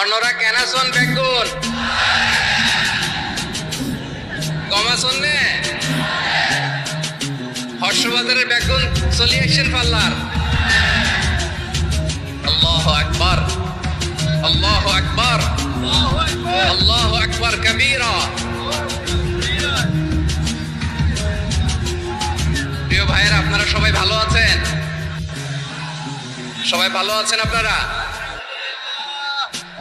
অন্যরা কেন শোন বেগুন কমা শোনে হর্ষবাজারের বেগুন চলি আসছেন পাল্লার আল্লাহ আকবার। আল্লাহ আকবার। আল্লাহ আকবার, কবীরা। প্রিয় ভাইয়েরা, আপনারা সবাই ভালো আছেন? সবাই ভালো আছেন আপনারা?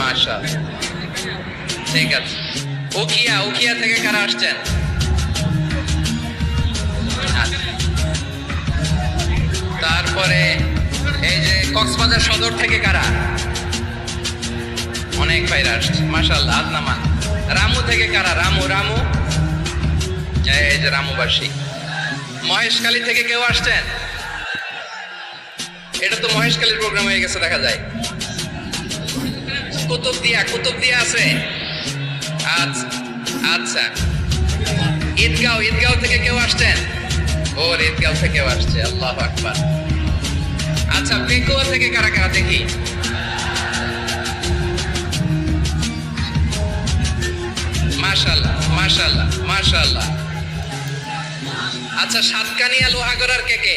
মাশা ঠিক আছে। উখিয়া উখিয়া থেকে কারা আসছেন? আচ্ছা। তারপরে এই যে কক্সবাজার সদর থেকে কারা? অনেক ভাইরা আসছে মাশাল্লাহ আদনামান। রামু থেকে কারা? রামু রামু। এই যে রামুবাসী। মহেশখালী থেকে কেউ আসছেন? এটা তো মহেশখালীর প্রোগ্রাম হয়ে গেছে, দেখা যায়। কুতুব দিয়া কুতুব দিয়া আছে? আচ্ছা আচ্ছা। ঈদগাঁও ঈদগাঁও থেকে কেউ আসছেন? ওর ঈদগাঁও থেকেও আসছে, আল্লাহ আকবার। আচ্ছা পেকুয়া থেকে কারা কারা, দেখি। মাশাল্লাহ মাশাল্লাহ মাশাল্লাহ আচ্ছা সাতকানিয়া, লোহাগড়ার কে কে?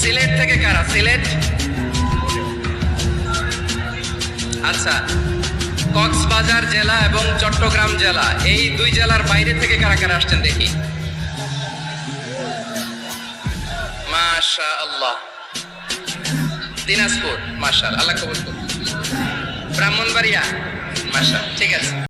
সিলেট থেকে কারা? সিলেট? আচ্ছা কক্সবাজার জেলা এবং চট্টগ্রাম জেলা, এই দুই জেলার বাইরে থেকে কারা কারা আসছেন দেখি। মাশা দিনাজপুর মাশাল আল্লাহ কবুল ব্রাহ্মণবাড়িয়া মাশা ঠিক আছে।